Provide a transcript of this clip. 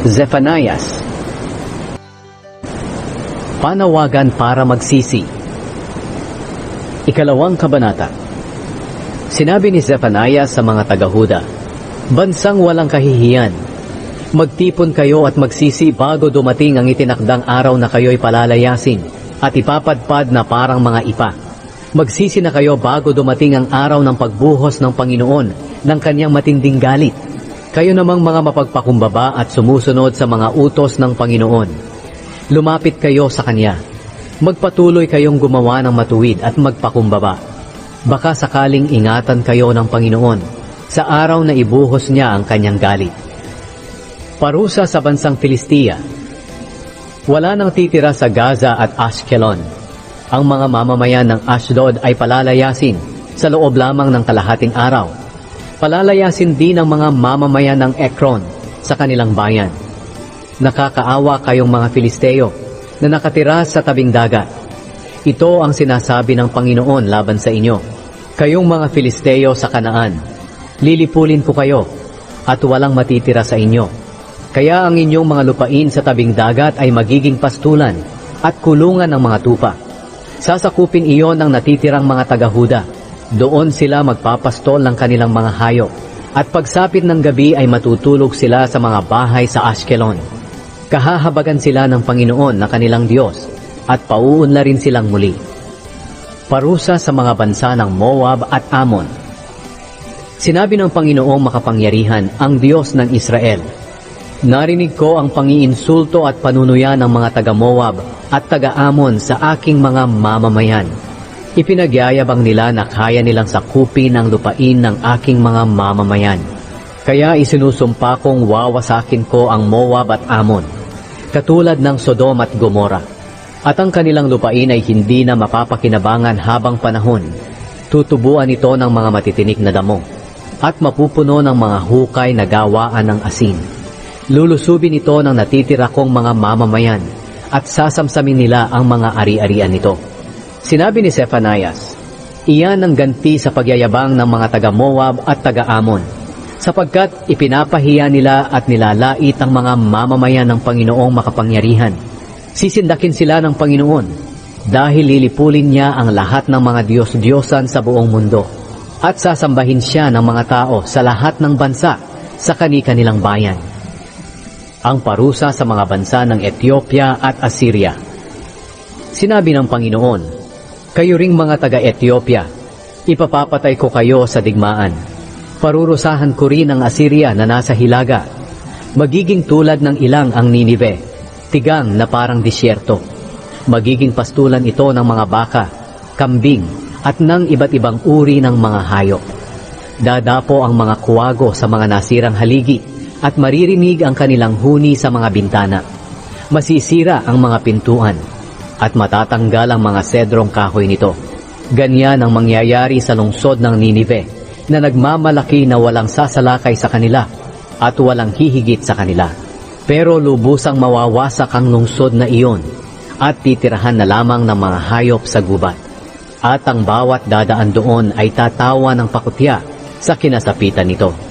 Zephanias Panawagan para magsisi Ikalawang Kabanata Sinabi ni Zephanias sa mga taga-Huda, Bansang walang kahihiyan, magtipon kayo at magsisi bago dumating ang itinakdang araw na kayo'y palalayasin at ipapadpad na parang mga ipa. Magsisi na kayo bago dumating ang araw ng pagbuhos ng Panginoon ng kanyang matinding galit. Kayo namang mga mapagpakumbaba at sumusunod sa mga utos ng Panginoon. Lumapit kayo sa Kanya. Magpatuloy kayong gumawa ng matuwid at magpakumbaba. Baka sakaling ingatan kayo ng Panginoon sa araw na ibuhos niya ang kanyang galit. Parusa sa bansang Filistia Wala nang titira sa Gaza at Ashkelon. Ang mga mamamayan ng Ashdod ay palalayasin sa loob lamang ng kalahating araw. Palalayasin din ang mga mamamayan ng Ekron sa kanilang bayan. Nakakaawa kayong mga Filisteo na nakatira sa tabing dagat. Ito ang sinasabi ng Panginoon laban sa inyo. Kayong mga Filisteo sa Kanaan, lilipulin ko kayo at walang matitira sa inyo. Kaya ang inyong mga lupain sa tabing dagat ay magiging pastulan at kulungan ng mga tupa. Sasakupin iyon ng natitirang mga taga-Huda. Doon sila magpapastol ng kanilang mga hayop. At pagsapit ng gabi ay matutulog sila sa mga bahay sa Ashkelon. Kahahabagan sila ng Panginoon na kanilang Diyos at pauunla rin silang muli. Parusa sa mga bansa ng Moab at Ammon. Sinabi ng Panginoong makapangyarihan ang Diyos ng Israel, Narinig ko ang pangiinsulto at panunuya ng mga taga-Moab at taga-Amon sa aking mga mamamayan. Ipinagyayabang nila na kaya nilang sakupin ang lupain ng aking mga mamamayan. Kaya isinusumpa kong wawasakin ko ang Moab at Amon, katulad ng Sodom at Gomora. At ang kanilang lupain ay hindi na mapapakinabangan habang panahon. Tutubuan ito ng mga matitinik na damo at mapupuno ng mga hukay na gawaan ng asin. Lulusubin ito ng natitira kong mga mamamayan at sasamsamin nila ang mga ari-arian nito. Sinabi ni Zephanias, Iyan ang ganti sa pagyayabang ng mga taga-Moab at taga-Amon, sapagkat ipinapahiya nila at nilalait ang mga mamamayan ng Panginoong makapangyarihan. Sisindakin sila ng Panginoon dahil lilipulin niya ang lahat ng mga Diyos-Diyosan sa buong mundo at sasambahin siya ng mga tao sa lahat ng bansa sa kani-kanilang bayan ang parusa sa mga bansa ng Ethiopia at Assyria. Sinabi ng Panginoon, Kayo ring mga taga-Ethiopia, ipapapatay ko kayo sa digmaan. Parurusahan ko rin ang Assyria na nasa hilaga. Magiging tulad ng ilang ang Ninive, tigang na parang disyerto. Magiging pastulan ito ng mga baka, kambing, at ng iba't ibang uri ng mga hayop. Dadapo ang mga kuwago sa mga nasirang haligi, at maririnig ang kanilang huni sa mga bintana. Masisira ang mga pintuan at matatanggal ang mga sedrong kahoy nito. Ganyan ang mangyayari sa lungsod ng Ninive na nagmamalaki na walang sasalakay sa kanila at walang hihigit sa kanila. Pero lubusang mawawasak ang lungsod na iyon at titirahan na lamang ng mga hayop sa gubat. At ang bawat dadaan doon ay tatawa ng pakutya sa kinasapitan nito.